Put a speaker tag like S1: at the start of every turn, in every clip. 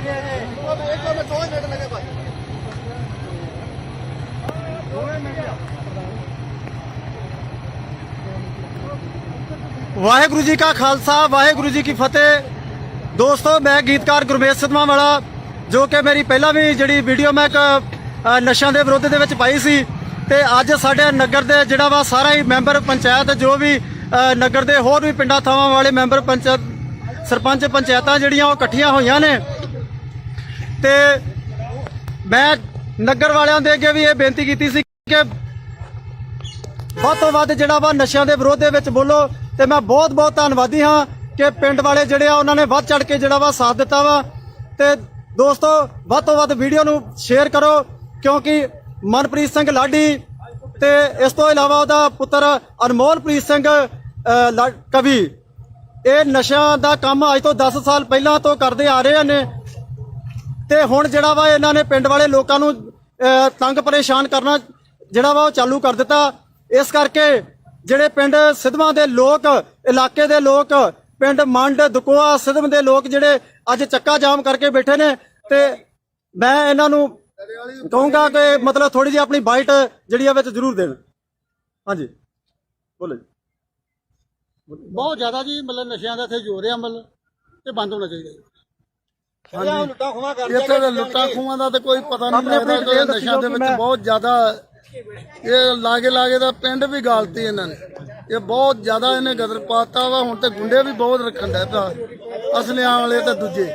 S1: ਇੱਕ ਮਿੰਟ ਦੋ ਮਿੰਟ ਲੱਗੇ ਭਾਈ।
S2: ਵਾਹਿਗੁਰੂ ਜੀ ਕਾ ਖਾਲਸਾ ਵਾਹਿਗੁਰੂ ਜੀ ਕੀ ਫਤਿਹ। ਦੋਸਤੋ ਮੈਂ ਗੀਤਕਾਰ ਗੁਰਮੇਸ਼ ਸਿਧਮਾ ਵਾਲਾ ਜੋ ਕਿ ਮੇਰੀ ਪਹਿਲਾਂ ਵੀ ਜਿਹੜੀ ਵੀਡੀਓ ਮੈਂ ਇੱਕ ਨਸ਼ਿਆਂ ਦੇ ਵਿਰੋਧ ਦੇ ਵਿੱਚ ਪਾਈ ਸੀ। ਤੇ ਅੱਜ ਸਾਡੇ ਨਗਰ ਦੇ ਜਿਹੜਾ ਵਾ ਸਾਰਾ ਹੀ ਮੈਂਬਰ ਪੰਚਾਇਤ ਜੋ ਵੀ ਨਗਰ ਦੇ ਹੋਰ ਵੀ ਪਿੰਡਾਂ ਥਾਵਾਂ ਵਾਲੇ ਮੈਂਬਰ ਪੰਚਾਇਤ ਸਰਪੰਚ ਪੰਚਾਇਤਾਂ ਜਿਹੜੀਆਂ ਉਹ ਇਕੱਠੀਆਂ ਹੋਈਆਂ ਨੇ। ਤੇ ਮੈਂ ਨਗਰ ਵਾਲਿਆਂ ਦੇ ਅੱਗੇ ਵੀ ਇਹ ਬੇਨਤੀ ਕੀਤੀ ਸੀ ਕਿ ਵੱਧ ਤੋਂ ਵੱਧ ਜਿਹੜਾ ਵਾ ਨਸ਼ਿਆਂ ਦੇ ਵਿਰੋਧ ਦੇ ਵਿੱਚ ਬੋਲੋ ਤੇ ਮੈਂ ਬਹੁਤ ਬਹੁਤ ਧੰਨਵਾਦੀ ਹਾਂ ਕਿ ਪਿੰਡ ਵਾਲੇ ਜਿਹੜੇ ਆ ਉਹਨਾਂ ਨੇ ਵੱਧ ਚੜ ਕੇ ਜਿਹੜਾ ਵਾ ਸਾਥ ਦਿੱਤਾ ਵਾ। ਤੇ ਦੋਸਤੋ, ਵੱਧ ਤੋਂ ਵੱਧ ਵੀਡੀਓ ਨੂੰ ਸ਼ੇਅਰ ਕਰੋ ਕਿਉਂਕਿ ਮਨਪ੍ਰੀਤ ਸਿੰਘ ਲਾਡੀ ਤੇ ਇਸ ਤੋਂ ਇਲਾਵਾ ਉਹਦਾ ਪੁੱਤਰ ਅਨਮੋਲਪ੍ਰੀਤ ਸਿੰਘ ਲਾ- ਕਵੀ। ਇਹ ਨਸ਼ਿਆਂ ਦਾ ਕੰਮ ਅੱਜ ਤੋਂ 10 ਸਾਲ ਪਹਿਲਾਂ ਤੋਂ ਕਰਦੇ ਆ ਰਹੇ ਨੇ। ਤੇ ਹੁਣ ਜਿਹੜਾ ਵਾ ਇਹਨਾਂ ਨੇ ਪਿੰਡ ਵਾਲੇ ਲੋਕਾਂ ਨੂੰ ਤੰਗ ਪਰੇਸ਼ਾਨ ਕਰਨਾ ਜਿਹੜਾ ਵਾ ਉਹ ਚਾਲੂ ਕਰ ਦਿੱਤਾ। ਇਸ ਕਰਕੇ ਜਿਹੜੇ ਪਿੰਡ ਸਿਧਵਾਂ ਦੇ ਲੋਕ, ਇਲਾਕੇ ਦੇ ਲੋਕ, ਪਿੰਡ ਮੰਡ, ਦਕੋਆ, ਸਿਧਮ ਦੇ ਲੋਕ ਜਿਹੜੇ ਅੱਜ ਚੱਕਾ ਜਾਮ ਕਰਕੇ ਬੈਠੇ ਨੇ ਤੇ ਮੈਂ ਇਹਨਾਂ ਨੂੰ ਕਹੂੰਗਾ ਕਿ ਮਤਲਬ ਥੋੜੀ ਜਿਹੀ ਆਪਣੀ ਬਾਈਟ ਜਿਹੜੀ ਆ ਵਿੱਚ ਜ਼ਰੂਰ ਦੇਣ। ਹਾਂਜੀ। ਬੋਲੋ ਜੀ।
S1: ਬਹੁਤ ਜ਼ਿਆਦਾ ਜੀ, ਮਤਲਬ ਨਸ਼ਿਆਂ ਦਾ ਇੱਥੇ ਜੋਰ ਆ, ਮਤਲਬ ਤੇ ਬੰਦ ਹੋਣਾ ਚਾਹੀਦਾ ਹਾਂਜੀ। ਲੁੱਟਾਂ ਖੋਹਾਂ ਕਰਦੇ
S3: ਇੱਥੇ ਦੇ ਲੁੱਟਾਂ ਖੂਹਾਂ ਦਾ ਤੇ ਕੋਈ ਪਤਾ ਨਹੀਂ
S2: ਆਪਣੇ ਆਪਣੇ
S3: ਲੱਗਦਾ ਕਿ ਨਸ਼ਿਆਂ ਦੇ ਵਿੱਚ ਬਹੁਤ ਜ਼ਿਆਦਾ ਇਹ ਲਾਗੇ ਲਾਗੇ ਦਾ ਪਿੰਡ ਵੀ ਗਾਲਤੀ ਇਹਨਾਂ ਨੇ। ਇਹ ਬਹੁਤ ਜ਼ਿਆਦਾ ਇਹਨੇ ਗਦਰ ਪਾਤਾ ਵਾ ਹੁਣ ਤੇ ਗੁੰਡੇ ਵੀ ਬਹੁਤ ਰੱਖਣ ਦਾ ਪਿਆ ਅਸਲਿਆਂ ਵਾਲੇ ਤੇ ਦੂਜੇ।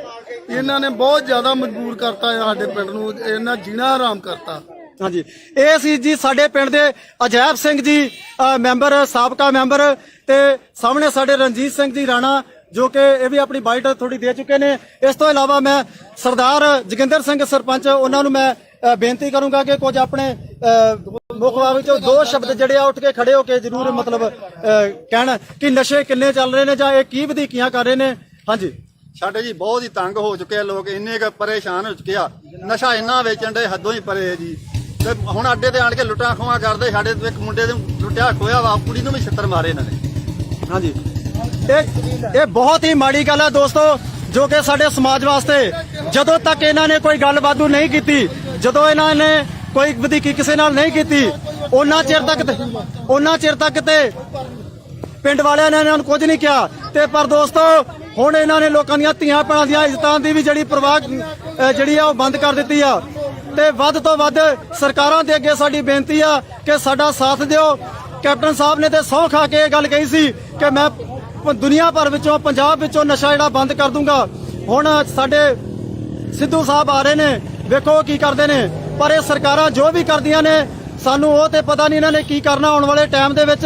S3: ਇਹਨਾਂ ਨੇ ਬਹੁਤ ਜ਼ਿਆਦਾ ਮਜਬੂਰ ਕਰਤਾ ਹੈ ਸਾਡੇ ਪਿੰਡ ਨੂੰ ਇਹਨਾਂ ਜੀਣਾ ਹਰਾਮ ਕਰਤਾ।
S2: ਹਾਂਜੀ। ਇਹ ਸੀ ਜੀ ਸਾਡੇ ਪਿੰਡ ਦੇ ਅਜੈਬ ਸਿੰਘ ਜੀ ਮੈਂਬਰ ਸਾਬਕਾ ਮੈਂਬਰ ਤੇ ਸਾਹਮਣੇ ਸਾਡੇ ਰਣਜੀਤ ਸਿੰਘ ਜੀ ਰਾਣਾ ਜੋ ਕਿ ਇਹ ਵੀ ਆਪਣੀ ਬਾਈਟ ਥੋੜੀ ਦੇ ਚੁੱਕੇ ਨੇ। ਇਸ ਤੋਂ ਇਲਾਵਾ ਮੈਂ ਸਰਦਾਰ ਜੋਗਿੰਦਰ ਸਿੰਘ ਸਰਪੰਚ, ਉਹਨਾਂ ਨੂੰ ਮੈਂ ਬੇਨਤੀ ਕਰੂੰਗਾ ਕਿ ਕੁਝ ਆਪਣੇ ਮੁਖਵਾ ਮੁੱਖ ਵਿੱਚੋਂ ਦੋ ਸ਼ਬਦ ਜਿਹੜੇ ਆ ਉੱਠ ਕੇ ਖੜੇ ਹੋ ਕੇ ਜ਼ਰੂਰ ਮਤਲਬ ਕਹਿਣ ਕਿ ਨਸ਼ੇ ਕਿੰਨੇ ਚੱਲ ਰਹੇ ਨੇ ਜਾਂ ਇਹ ਕੀ ਵਧੀਕੀਆਂ ਕਰ ਰਹੇ ਨੇ। ਹਾਂਜੀ।
S4: ਸਾਡੇ ਜੀ ਬਹੁਤ ਹੀ ਤੰਗ ਹੋ ਚੁੱਕੇ ਆ ਲੋਕ, ਇੰਨੇ ਕੁ ਪਰੇਸ਼ਾਨ ਹੋ ਚੁੱਕੇ ਆ। ਨਸ਼ਾ ਇੰਨਾ ਵੇਚਣ ਦੇ ਹੱਦੋਂ ਹੀ ਪਰੇ ਹੈ ਜੀ। ਤੇ ਹੁਣ ਅੱਡੇ ਤੇ ਆਣ ਕੇ ਲੁੱਟਾਂ ਖੋਹਾਂ ਕਰਦੇ, ਸਾਡੇ ਇੱਕ ਮੁੰਡੇ ਨੂੰ ਲੁੱਟਿਆ ਖੋਇਆ ਵਾ, ਕੁੜੀ ਨੂੰ ਵੀ ਛਿੱਤਰ ਮਾਰੇ ਇਹਨਾਂ ਨੇ।
S2: ਹਾਂਜੀ। ਇਹ ਇਹ ਬਹੁਤ ਹੀ ਮਾੜੀ ਗੱਲ ਹੈ ਦੋਸਤੋ, ਜੋ ਕਿ ਸਾਡੇ ਸਮਾਜ ਵਾਸਤੇ ਜਦੋਂ ਤੱਕ ਇਹਨਾਂ ਨੇ ਕੋਈ ਗੱਲ ਬਾਦੂ ਨਹੀਂ ਕੀਤੀ, ਜਦੋਂ ਇਹਨਾਂ ਨੇ ਕੋਈ ਵਧੀਕੀ ਕਿਸੇ ਨਾਲ ਨਹੀਂ ਕੀਤੀ, ਉਹਨਾਂ ਚਿਰ ਤੱਕ ਉਹਨਾਂ ਚਿਰ ਤੱਕ ਤੇ ਪਿੰਡ ਵਾਲਿਆਂ ਨੇ ਇਹਨਾਂ ਨੂੰ ਕੁਝ ਨਹੀਂ ਕਿਹਾ। ਤੇ ਪਰ ਦੋਸਤੋ, ਹੁਣ ਇਹਨਾਂ ਨੇ ਲੋਕਾਂ ਦੀਆਂ ਧੀਆਂ ਭੈਣਾਂ ਦੀਆਂ ਇੱਜ਼ਤਾਂ ਦੀ ਵੀ ਜਿਹੜੀ ਪ੍ਰਵਾਹ ਜਿਹੜੀ ਆ ਉਹ ਬੰਦ ਕਰ ਦਿੱਤੀ ਆ। ਤੇ ਵੱਧ ਤੋਂ ਵੱਧ ਸਰਕਾਰਾਂ ਦੇ ਅੱਗੇ ਸਾਡੀ ਬੇਨਤੀ ਆ ਕਿ ਸਾਡਾ ਸਾਥ ਦਿਓ। ਕੈਪਟਨ ਸਾਹਿਬ ਨੇ ਤੇ ਸਹੁੰ ਖਾ ਕੇ ਇਹ ਗੱਲ ਕਹੀ ਸੀ ਕਿ ਮੈਂ ਦੁਨੀਆ ਭਰ ਵਿੱਚੋਂ, ਪੰਜਾਬ ਵਿੱਚੋਂ ਨਸ਼ਾ ਜਿਹੜਾ ਬੰਦ ਕਰ ਦੂੰਗਾ। ਹੁਣ ਸਾਡੇ ਸਿੱਧੂ ਸਾਹਿਬ ਆ ਰਹੇ ਨੇ, ਵੇਖੋ ਕੀ ਕਰਦੇ ਨੇ। ਪਰ ਇਹ ਸਰਕਾਰਾਂ ਜੋ ਵੀ ਕਰਦੀਆਂ ਨੇ, ਸਾਨੂੰ ਉਹ ਤੇ ਪਤਾ ਨਹੀਂ ਇਹਨਾਂ ਨੇ ਕੀ ਕਰਨਾ ਆਉਣ ਵਾਲੇ ਟਾਈਮ ਦੇ ਵਿੱਚ।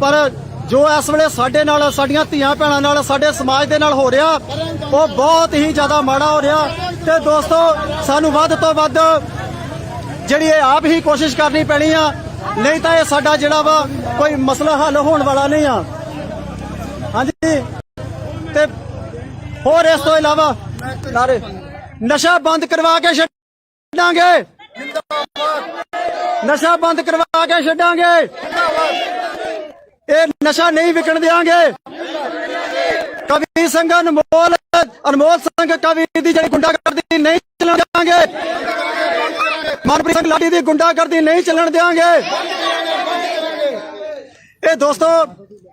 S2: ਪਰ ਜੋ ਇਸ ਵੇਲੇ ਸਾਡੇ ਨਾਲ, ਸਾਡੀਆਂ ਧੀਆਂ ਭੈਣਾਂ ਨਾਲ, ਸਾਡੇ ਸਮਾਜ ਦੇ ਨਾਲ ਹੋ ਰਿਹਾ, ਉਹ ਬਹੁਤ ਹੀ ਜ਼ਿਆਦਾ ਮਾੜਾ ਹੋ ਰਿਹਾ। ਤੇ ਦੋਸਤੋ, ਸਾਨੂੰ ਵੱਧ ਤੋਂ ਵੱਧ ਜਿਹੜੀ ਇਹ ਆਪ ਹੀ ਕੋਸ਼ਿਸ਼ ਕਰਨੀ ਪੈਣੀ ਆ। ਨਹੀਂ ਤਾਂ ਇਹ ਸਾਡਾ ਜਿਹੜਾ ਵਾ, ਕੋਈ ਮਸਲਾ ਹੱਲ ਹੋਣ ਵਾਲਾ ਨਹੀਂ ਆ। ਤੇ ਹੋਰ ਇਸ ਤੋਂ ਇਲਾਵਾ ਨਾਰੇ ਨਸ਼ਾ ਬੰਦ ਕਰਵਾ ਕੇ ਛੱਡਾਂਗੇ। ਨਸ਼ਾ ਬੰਦ ਕਰਵਾ ਕੇ ਛੱਡਾਂਗੇ। ਇਹ ਨਸ਼ਾ ਨਹੀਂ ਵਿਕਣ ਦੇਾਂਗੇ ਕਵੀ ਸਿੰਘ ਅਨਮੋਲ ਅਨਮੋਲ ਸਿੰਘ ਕਵੀ ਦੀ ਜਿਹੜੀ ਗੁੰਡਾਗਰਦੀ ਨਹੀਂ ਚੱਲਣ ਦੇਾਂਗੇ ਮਨਪ੍ਰੀਤ ਸਿੰਘ ਲਾਡੀ ਦੀ ਗੁੰਡਾਗਰਦੀ ਨਹੀਂ ਚੱਲਣ ਦੇਾਂਗੇ ਇਹ ਦੋਸਤੋ,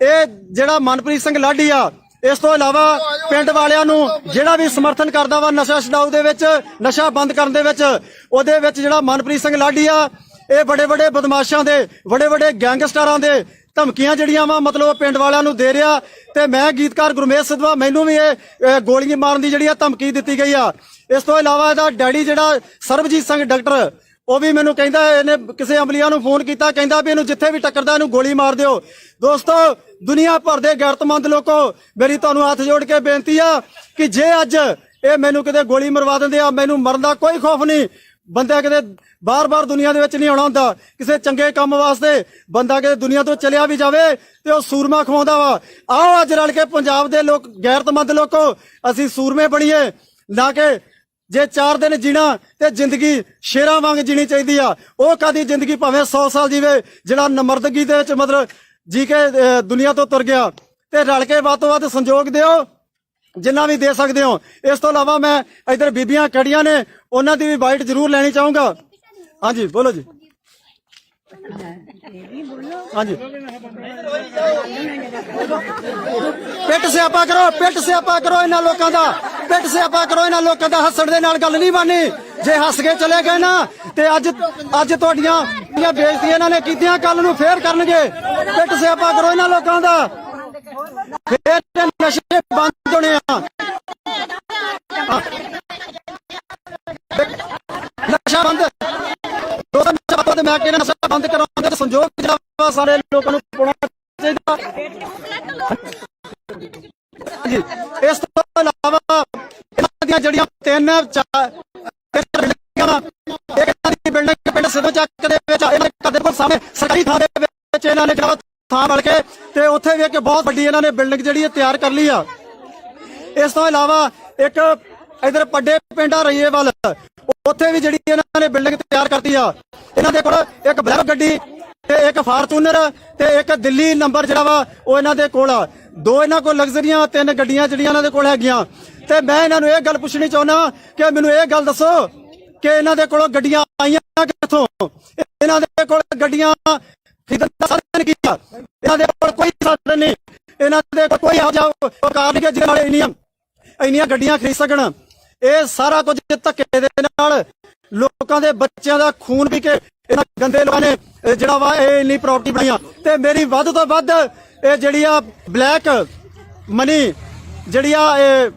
S2: ਇਹ ਜਿਹੜਾ ਮਨਪ੍ਰੀਤ ਸਿੰਘ ਲਾਡੀ ਆ ਇਸ ਤੋਂ ਇਲਾਵਾ ਪਿੰਡ ਵਾਲਿਆਂ ਨੂੰ ਜਿਹੜਾ ਵੀ ਸਮਰਥਨ ਕਰਦਾ ਵਾ ਨਸ਼ਾ ਛਡਾਊ ਦੇ ਵਿੱਚ, ਨਸ਼ਾ ਬੰਦ ਕਰਨ ਦੇ ਵਿੱਚ, ਉਹਦੇ ਵਿੱਚ ਜਿਹੜਾ ਮਨਪ੍ਰੀਤ ਸਿੰਘ ਲਾਡੀ ਆ, ਇਹ ਬੜੇ ਬੜੇ ਬਦਮਾਸ਼ਾਂ ਦੇ ਵੱਡੇ ਵੱਡੇ ਗੈਂਗਸਟਰਾਂ ਦੇ ਧਮਕੀਆਂ ਜਿਹੜੀਆਂ ਵਾ, ਮਤਲਬ ਉਹ ਪਿੰਡ ਵਾਲਿਆਂ ਨੂੰ ਦੇ ਰਿਹਾ ਤੇ ਮੈਂ ਗੀਤਕਾਰ ਗੁਰਮੇਸ਼ ਸਿੱਧਵਾ, ਮੈਨੂੰ ਵੀ ਇਹ ਗੋਲੀਆਂ ਮਾਰਨ ਦੀ ਜਿਹੜੀ ਆ ਧਮਕੀ ਦਿੱਤੀ ਗਈ ਆ। ਇਸ ਤੋਂ ਇਲਾਵਾ ਇਹਦਾ ਡੈਡੀ ਜਿਹੜਾ ਸਰਬਜੀਤ ਸਿੰਘ, ਡਾਕਟਰ ਉਹ ਵੀ ਮੈਨੂੰ ਕਹਿੰਦਾ ਇਹਨੇ ਕਿਸੇ ਅਮਲੀਆਂ ਨੂੰ ਫੋਨ ਕੀਤਾ, ਕਹਿੰਦਾ ਵੀ ਇਹਨੂੰ ਜਿੱਥੇ ਵੀ ਟੱਕਰਦਾ ਇਹਨੂੰ ਗੋਲੀ ਮਾਰ ਦਿਓ। ਦੋਸਤੋ, ਦੁਨੀਆ ਭਰ ਦੇ ਗੈਰਤਮੰਦ ਲੋਕੋ, ਮੇਰੀ ਤੁਹਾਨੂੰ ਹੱਥ ਜੋੜ ਕੇ ਬੇਨਤੀ ਆ ਕਿ ਜੇ ਅੱਜ ਇਹ ਮੈਨੂੰ ਕਿਤੇ ਗੋਲੀ ਮਰਵਾ ਦਿੰਦੇ ਆ, ਮੈਨੂੰ ਮਰਨ ਦਾ ਕੋਈ ਖੌਫ ਨਹੀਂ। ਬੰਦਾ ਕਿਤੇ ਬਾਰ-ਬਾਰ ਦੁਨੀਆ ਦੇ ਵਿੱਚ ਨਹੀਂ ਆਉਣਾ ਹੁੰਦਾ। ਕਿਸੇ ਚੰਗੇ ਕੰਮ ਵਾਸਤੇ ਬੰਦਾ ਕਿਤੇ ਦੁਨੀਆ ਤੋਂ ਚਲਿਆ ਵੀ ਜਾਵੇ ਤੇ ਉਹ ਸੂਰਮਾ ਖਵਾਉਂਦਾ ਵਾ। ਆਓ ਅੱਜ ਰਲ ਕੇ ਪੰਜਾਬ ਦੇ ਲੋਕ, ਗੈਰਤਮੰਦ ਲੋਕੋ, ਅਸੀਂ ਸੂਰਮੇ ਬਣੀਏ। ਨਾ ਕਿ ਜੇ 4 ਦਿਨ ਜੀਣਾ ਤੇ ਜ਼ਿੰਦਗੀ ਸ਼ੇਰਾਂ ਵਾਂਗ ਜੀਣੀ ਚਾਹੀਦੀ ਆ। ਉਹ ਕਾਦੀ ਜ਼ਿੰਦਗੀ ਭਾਵੇਂ 100 ਸਾਲ ਜੀਵੇ ਜਿਹੜਾ ਨਮਰਦਗੀ ਦੇ ਵਿੱਚ ਮਤਲਬ ਜੀ ਕੇ ਅਹ, ਦੁਨੀਆ ਤੋਂ ਤੁਰ ਗਿਆ। ਤੇ ਰਲ ਕੇ ਵੱਧ ਤੋਂ ਵੱਧ ਸੰਯੋਗ ਦਿਓ ਜਿੰਨਾ ਵੀ ਦੇ ਸਕਦੇ ਹੋ। ਇਸ ਤੋਂ ਇਲਾਵਾ ਮੈਂ ਇਧਰ ਬੀਬੀਆਂ ਖੜੀਆਂ ਨੇ ਉਹਨਾਂ ਦੀ ਵੀ ਬਾਈਟ ਜ਼ਰੂਰ ਲੈਣੀ ਚਾਹੂੰਗਾ। ਹਾਂਜੀ ਬੋਲੋ ਜੀ। ਹਾਂਜੀ। ਪਿੱਟ ਸਿਆਪਾ ਕਰੋ ਪਿੱਟ ਸਿਆਪਾ ਕਰੋ ਇਹਨਾਂ ਲੋਕਾਂ ਦਾ। ਪਿੱਟ ਸਿਆਪਾ ਕਰੋ ਇਹਨਾਂ ਲੋਕਾਂ ਦਾ। ਹੱਸਣ ਦੇ ਨਾਲ ਗੱਲ ਨਹੀਂ ਬਾਨੀ ਜੇ ਹੱਸ ਕੇ ਚਲੇ ਗਏ ਨਾ, ਤੇ ਅੱਜ ਅੱਜ ਤੁਹਾਡੀਆਂ ਜਿਹੜੀਆਂ ਬੇਇੱਜ਼ਤੀਆਂ ਇਹਨਾਂ ਨੇ ਕੀਤੀਆਂ ਕੱਲ ਨੂੰ ਫੇਰ ਕਰਨਗੇ। ਪਿੱਟ ਸਿਆਪਾ ਕਰੋ ਇਹਨਾਂ ਲੋਕਾਂ ਦਾ। ਫੇਰ ਨਸ਼ੇ ਬੰਦ ਹੋਣੇ ਆ। ਨਸ਼ਾ ਬੰਦ। ਦੋ ਦਿਨ ਚਾਹਤ ਮੈਂ ਕਹਿੰਦਾ ਬੰਦ ਕਰਾਉਣ ਦੇ ਸੰਯੋਗ ਜਾਵਾ ਸਾਰੇ ਲੋਕਾਂ ਨੂੰ ਪਾਉਣਾ ਚਾਹੀਦਾ। ਜੀ ਇਸ ਤੋਂ ਇਲਾਵਾ ਇਹਨਾਂ ਦੀਆਂ ਜਿਹੜੀਆਂ ਤਿੰਨ ਚਾਰ ਇਹਨਾਂ ਦੀ ਬਿਲਡਿੰਗ ਪਿੰਡ ਸਿੱਧੂ ਚੱਕ ਦੇ ਵਿੱਚ ਇਹਨਾਂ ਦੇ ਕਦੇ ਕੋਲ ਸਾਹਮਣੇ ਸਰਕਾਰੀ ਥਾਂ ਦੇ ਵਿੱਚ ਇਹਨਾਂ ਨੇ ਜਿਹੜਾ ਥਾਂ ਬਣ ਕੇ ਤੇ ਉੱਥੇ ਵੀ ਇੱਕ ਬਹੁਤ ਵੱਡੀ ਇਹਨਾਂ ਨੇ ਬਿਲਡਿੰਗ ਜਿਹੜੀ ਹੈ ਤਿਆਰ ਕਰ ਲਈ ਆ। ਇਸ ਤੋਂ ਇਲਾਵਾ ਇੱਕ ਇਧਰ ਪੱਡੇ ਪਿੰਡਾ ਰਈਏ ਵੱਲ, ਉੱਥੇ ਵੀ ਜਿਹੜੀ ਇਹਨਾਂ ਨੇ ਬਿਲਡਿੰਗ ਤਿਆਰ ਕਰਤੀ ਆ। ਇਹਨਾਂ ਦੇ ਕੋਲ ਇੱਕ ਬਲੈਰੋ ਗੱਡੀ, ਤੇ ਇੱਕ ਫਾਰਚੂਨਰ, ਤੇ ਇੱਕ ਦਿੱਲੀ ਨੰਬਰ ਜਿਹੜਾ ਵਾ, ਉਹ ਇਹਨਾਂ ਦੇ ਕੋਲ ਆ। ਦੋ ਇਹਨਾਂ ਕੋਲ ਲਗਜ਼ਰੀਆਂ, ਤਿੰਨ ਗੱਡੀਆਂ ਜਿਹੜੀਆਂ ਇਹਨਾਂ ਦੇ ਕੋਲ ਹੈਗੀਆਂ। ਤੇ ਮੈਂ ਇਹਨਾਂ ਨੂੰ ਇਹ ਗੱਲ ਪੁੱਛਣੀ ਚਾਹੁੰਦਾ ਕਿ ਮੈਨੂੰ ਇਹ ਗੱਲ ਦੱਸੋ ਕਿ ਇਹਨਾਂ ਦੇ ਕੋਲੋਂ ਗੱਡੀਆਂ ਆਈਆਂ ਕਿੱਥੋਂ? ਇਹਨਾਂ ਦੇ ਕੋਲ ਗੱਡੀਆਂ ਖਰੀਦਣ ਸਾਧਨ ਕੀ ਆ? ਇਹਨਾਂ ਦੇ ਕੋਲ ਕੋਈ ਸਾਧਨ ਨਹੀਂ। ਇਹਨਾਂ ਦੇ ਕੋਲ ਕੋਈ ਇਹੋ ਜਿਹਾ ਕਾਰ ਨਹੀਂ ਜਿਹਦੇ ਨਾਲ ਇੰਨੀਆਂ ਇੰਨੀਆਂ ਗੱਡੀਆਂ ਖਰੀਦ ਸਕਣ। ਇਹ ਸਾਰਾ ਕੁਝ ਧੱਕੇ ਦੇ ਨਾਲ ਲੋਕਾਂ ਦੇ ਬੱਚਿਆਂ ਦਾ ਖੂਨ ਪੀ ਕੇ ਇਹਨਾਂ ਗੰਦੇ ਲੋਕਾਂ ਨੇ ਜਿਹੜਾ ਵਾ ਇਹ ਇੰਨੀ ਪ੍ਰਾਪਰਟੀ ਬਣਾਈਆਂ ਤੇ ਮੇਰੀ ਵੱਧ ਤੋਂ ਵੱਧ ਇਹ ਜਿਹੜੀ ਆ ਬਲੈਕ ਮਨੀ ਜਿਹੜੀ ਆ ਇਹ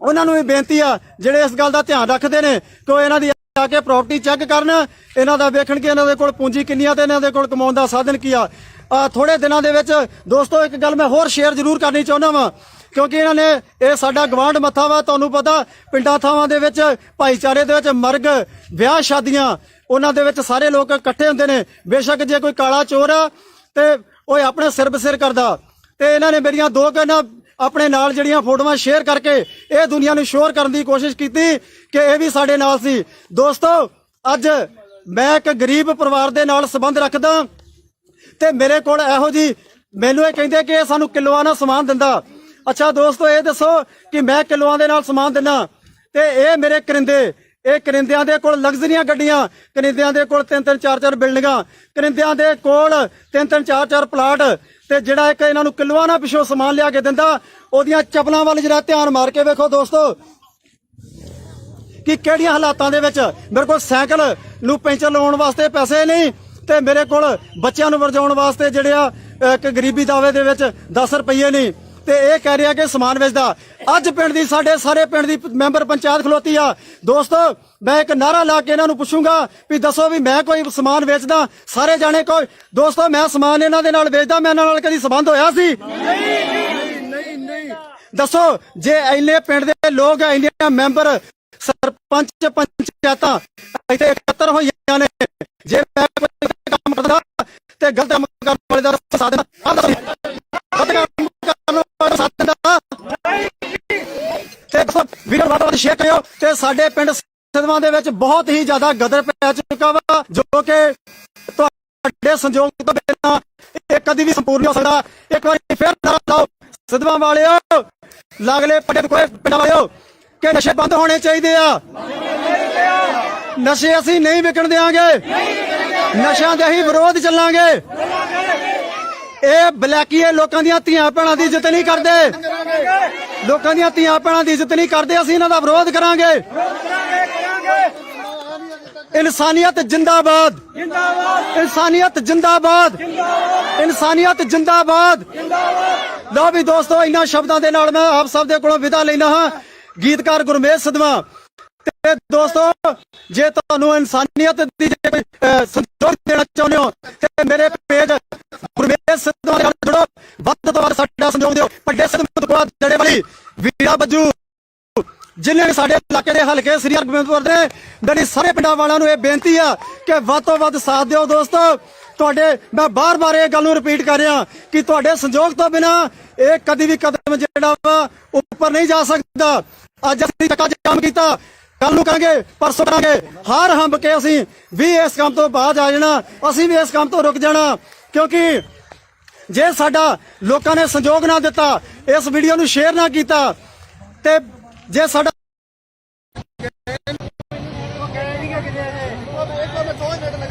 S2: ਉਹਨਾਂ ਨੂੰ ਵੀ ਬੇਨਤੀ ਆ, ਜਿਹੜੇ ਇਸ ਗੱਲ ਦਾ ਧਿਆਨ ਰੱਖਦੇ ਨੇ ਕਿ ਇਹਨਾਂ ਦੀ ਆ ਕੇ ਪ੍ਰਾਪਰਟੀ ਚੈੱਕ ਕਰਨ, ਇਹਨਾਂ ਦਾ ਵੇਖਣ ਕਿ ਇਹਨਾਂ ਦੇ ਕੋਲ ਪੂੰਜੀ ਕਿੰਨੀ ਆ ਤੇ ਇਹਨਾਂ ਦੇ ਕੋਲ ਕਮਾਉਣ ਦਾ ਸਾਧਨ ਕੀ ਆ। ਆ ਥੋੜੇ ਦਿਨਾਂ ਦੇ ਵਿੱਚ ਦੋਸਤੋ ਇੱਕ ਗੱਲ ਮੈਂ ਹੋਰ ਸ਼ੇਅਰ ਜ਼ਰੂਰ ਕਰਨੀ ਚਾਹੁੰਦਾ ਵਾਂ। ਕਿਉਂਕਿ ਇਹਨਾਂ ਨੇ ਇਹ ਸਾਡਾ ਗਵਾਂਢ ਮੱਥਾ ਵਾ, ਤੁਹਾਨੂੰ ਪਤਾ, ਪਿੰਡਾਂ ਥਾਵਾਂ ਦੇ ਵਿੱਚ, ਭਾਈਚਾਰੇ ਦੇ ਵਿੱਚ ਮਰਗ, ਵਿਆਹ ਸ਼ਾਦੀਆਂ, ਉਹਨਾਂ ਦੇ ਵਿੱਚ ਸਾਰੇ ਲੋਕ ਇਕੱਠੇ ਹੁੰਦੇ ਨੇ। ਬੇਸ਼ੱਕ ਜੇ ਕੋਈ ਕਾਲਾ ਚੋਰ ਆ, ਤੇ ਉਹ ਆਪਣੇ ਸਿਰ ਬਸਿਰ ਕਰਦਾ। ਤੇ ਇਹਨਾਂ ਨੇ ਮੇਰੀਆਂ ਦੋ ਕਹਿੰਦਾ ਆਪਣੇ ਨਾਲ ਜਿਹੜੀਆਂ ਫੋਟੋਆਂ ਸ਼ੇਅਰ ਕਰਕੇ ਇਹ ਦੁਨੀਆ ਨੂੰ ਸ਼ੋਰ ਕਰਨ ਦੀ ਕੋਸ਼ਿਸ਼ ਕੀਤੀ ਕਿ ਇਹ ਵੀ ਸਾਡੇ ਨਾਲ ਸੀ। ਦੋਸਤੋ, ਅੱਜ ਮੈਂ ਇੱਕ ਗਰੀਬ ਪਰਿਵਾਰ ਦੇ ਨਾਲ ਸੰਬੰਧ ਰੱਖਦਾ ਤੇ ਮੇਰੇ ਕੋਲ ਇਹੋ ਜੀ, ਮੈਨੂੰ ਇਹ ਕਹਿੰਦੇ ਕਿ ਇਹ ਸਾਨੂੰ ਕਿਲੋਆਂ ਨਾਲ ਸਮਾਨ ਦਿੰਦਾ। ਅੱਛਾ ਦੋਸਤੋ, ਇਹ ਦੱਸੋ ਕਿ ਮੈਂ ਕਿਲੋਆਂ ਦੇ ਨਾਲ ਸਮਾਨ ਦਿੰਦਾ। ਤੇ ਇਹ ਮੇਰੇ ਕਰਿੰਦੇ, ਇਹ ਕਰਿੰਦਿਆਂ ਦੇ ਕੋਲ ਲਗਜ਼ਰੀਆਂ ਗੱਡੀਆਂ, ਕਰਿੰਦਿਆਂ ਦੇ ਕੋਲ ਤਿੰਨ ਤਿੰਨ ਚਾਰ ਚਾਰ ਬਿਲਡਿੰਗਾਂ, ਕਰਿੰਦਿਆਂ ਦੇ ਕੋਲ ਤਿੰਨ ਤਿੰਨ ਚਾਰ ਚਾਰ ਪਲਾਟ ਤੇ ਜਿਹੜਾ ਇੱਕ ਇਹਨਾਂ ਨੂੰ ਕਿਲੋਆਂ ਨਾਲ ਪਿਛੋਂ ਸਮਾਨ ਲਿਆ ਕੇ ਦਿੰਦਾ, ਉਹਦੀਆਂ ਚਪਲਾਂ ਵੱਲ ਜਿਹੜਾ ਧਿਆਨ ਮਾਰ ਕੇ ਵੇਖੋ ਦੋਸਤੋ। ਕਿ ਕਿਹੜੀਆਂ ਹਾਲਾਤਾਂ ਦੇ ਵਿੱਚ ਮੇਰੇ ਕੋਲ ਸਾਈਕਲ ਨੂੰ ਪੈਂਚਰ ਲਾਉਣ ਵਾਸਤੇ ਪੈਸੇ ਨਹੀਂ, ਤੇ ਮੇਰੇ ਕੋਲ ਬੱਚਿਆਂ ਨੂੰ ਵਰਜਾਉਣ ਵਾਸਤੇ ਜਿਹੜੇ ਆ, ਇੱਕ ਗਰੀਬੀ ਦਾਵੇ ਦੇ ਵਿੱਚ 10 ਰੁਪਏ ਨਹੀਂ। ਤੇ ਇਹ ਕਹਿ ਰਿਹਾ ਕਿ ਸਮਾਨ ਵੇਚਦਾ। ਅੱਜ ਪਿੰਡ ਦੀ ਸਾਡੇ ਸਾਰੇ ਪਿੰਡ ਦੀ ਮੈਂਬਰ ਪੰਚਾਇਤ ਖਲੋਤੀ ਆ। ਦੋਸਤੋ ਮੈਂ ਇੱਕ ਨਾਰਾ ਲਾ ਕੇ ਇਹਨਾਂ ਨੂੰ ਪੁੱਛੂੰਗਾ ਵੀ ਦੱਸੋ ਵੀ ਮੈਂ ਕੋਈ ਸਮਾਨ ਵੇਚਦਾ ਸਾਰੇ ਜਾਣੇ ਕੋਈ ਦੋਸਤੋ ਮੈਂ ਸਮਾਨ ਇਹਨਾਂ ਦੇ ਨਾਲ ਵੇਚਦਾ ਮੈਂ ਇਹਨਾਂ ਨਾਲ ਕਦੀ ਸੰਬੰਧ ਹੋਇਆ ਸੀ?
S3: ਨਹੀਂ ਨਹੀਂ
S2: ਦੱਸੋ ਜੇ ਇੰਨੇ ਪਿੰਡ ਦੇ ਲੋਕ ਇੰਨੇ ਮੈਂਬਰ ਸਰਪੰਚ ਪੰਚਾਇਤਾਂ ਇੱਥੇ ਇਕੱਤਰ ਹੋਈਆਂ ਨੇ ਜੇ ਮੈਂ ਕੋਈ ਕੰਮ ਕਰਦਾ ਤੇ ਗਲਤ ਕੰਮ ਕਰਨ ਵਾਲੇ ਦਾ ਸਾਥ ਵੀਡੀਓ ਵੱਧ ਤੋਂ ਤੇ ਸਾਡੇ ਪਿੰਡ ਸਿਦਵਾਂ ਦੇ ਵਿੱਚ ਬਹੁਤ ਹੀ ਜ਼ਿਆਦਾ ਗਦਰ ਪੈ ਚੁੱਕਾ ਵਾ, ਜੋ ਕਿ ਤੁਹਾਡੇ ਸੰਯੋਗ ਤੋਂ ਬਿਨਾਂ ਇਹ ਕਦੀ ਵੀ ਸੰਪੂਰਨ ਹੋ ਸਕਦਾ। ਇੱਕ ਵਾਰੀ ਫਿਰ ਨਾਰਾ ਲਾਓ ਸਿਦਵਾਂ ਵਾਲਿਓ, ਲਾਗਲੇ ਪੱਡੇ ਕੋਈ ਪਿੰਡਾਂ ਵਾਲਿਓ, ਕਿ ਨਸ਼ੇ ਬੰਦ ਹੋਣੇ ਚਾਹੀਦੇ ਆ। ਨਸ਼ੇ ਅਸੀਂ ਨਹੀਂ ਵਿਕਣ ਦੇਾਂਗੇ ਨਸ਼ਿਆਂ ਦੇ ਹੀ ਵਿਰੋਧ ਚੱਲਾਂਗੇ। ਇਹ ਬਲੈਕੀਏ ਲੋਕਾਂ ਦੀਆਂ ਧੀਆਂ ਭੈਣਾਂ ਦੀ ਇੱਜ਼ਤ ਨਹੀਂ ਕਰਦੇ। ਲੋਕਾਂ ਦੀਆਂ ਧੀਆਂ ਭੈਣਾਂ ਦੀ ਇੱਜ਼ਤ ਨਹੀਂ ਕਰਦੇ, ਅਸੀਂ ਇਹਨਾਂ ਦਾ ਵਿਰੋਧ ਕਰਾਂਗੇ। ਇਨਸਾਨੀਅਤ ਜਿੰਦਾਬਾਦ। ਜਿੰਦਾਬਾਦ ਇਨਸਾਨੀਅਤ ਜਿੰਦਾਬਾਦ। ਇਨਸਾਨੀਅਤ ਜਿੰਦਾਬਾਦ। ਲਓ ਵੀ ਦੋਸਤੋ ਇਹਨਾਂ ਸ਼ਬਦਾਂ ਦੇ ਨਾਲ ਮੈਂ ਆਪ ਸਭ ਦੇ ਕੋਲੋਂ ਵਿਦਾ ਲੈਣਾ ਹਾਂ। ਗੀਤਕਾਰ ਗੁਰਮੇਸ਼ ਸਦਵਾ ਤੇ ਦੋਸਤੋ ਜੇ ਤੁਹਾਨੂੰ ਇਨਸਾਨੀਅਤ ਦੀ ਜੇ ਕੋਈ ਅਹ, ਦੇਣਾ ਚਾਹੁੰਦੇ ਹੋ ਤੇ ਮੇਰੇ ਪੇਜ ਗੁਰਮੇਜ ਸਦਵਾ ਨਾਲ ਜੁੜੋ। ਵੱਧ ਤੋਂ ਵੱਧ ਸਾਡਾ ਸੰਯੋਗ ਦਿਓ। ਵੱਡੇ ਸਦਮਤ ਕੋਲ ਜੜੇ ਵਾਲੀ ਵੀਰਾ ਬੱਜੂ ਜਿਨ੍ਹਾਂ ਨੇ ਸਾਡੇ ਇਲਾਕੇ ਦੇ ਹਲਕੇ ਸ੍ਰੀ ਹਰਗੋਬਿੰਦਪੁਰ ਦੇ ਜਿਹੜੀ ਸਾਰੇ ਪਿੰਡਾਂ ਵਾਲਿਆਂ ਨੂੰ ਇਹ ਬੇਨਤੀ ਆ ਕਿ ਵੱਧ ਤੋਂ ਵੱਧ ਸਾਥ ਦਿਓ ਦੋਸਤੋ। ਤੁਹਾਡੇ ਮੈਂ ਬਾਰ-ਬਾਰ ਇਹ ਗੱਲ ਨੂੰ ਰਿਪੀਟ ਕਰ ਰਿਹਾ ਕਿ ਤੁਹਾਡੇ ਸੰਯੋਗ ਤੋਂ ਬਿਨਾ ਇਹ ਕਦੀ ਵੀ ਕਦਮ ਜਿਹੜਾ ਵਾ ਉੱਪਰ ਨਹੀਂ ਜਾ ਸਕਦਾ। ਅੱਜ ਅਸੀਂ ਤੱਕ ਕੰਮ ਕੀਤਾ ਕੱਲ ਨੂੰ ਕਰਾਂਗੇ, ਪਰਸੋਂ ਕਰਾਂਗੇ। ਹਾਰ ਹੰਬ ਕੇ ਅਸੀਂ ਵੀ ਇਸ ਕੰਮ ਤੋਂ ਬਾਅਦ ਆ ਜਾਣਾ, ਅਸੀਂ ਵੀ ਇਸ ਕੰਮ ਤੋਂ ਰੁਕ ਜਾਣਾ। ਕਿਉਂਕਿ ਜੇ ਸਾਡਾ ਲੋਕਾਂ ਨੇ ਸੰਯੋਗ ਨਾ ਦਿੱਤਾ, ਇਸ ਵੀਡੀਓ ਨੂੰ ਸ਼ੇਅਰ ਨਾ ਕੀਤਾ, ਤੇ ਜੇ ਸਾਡਾ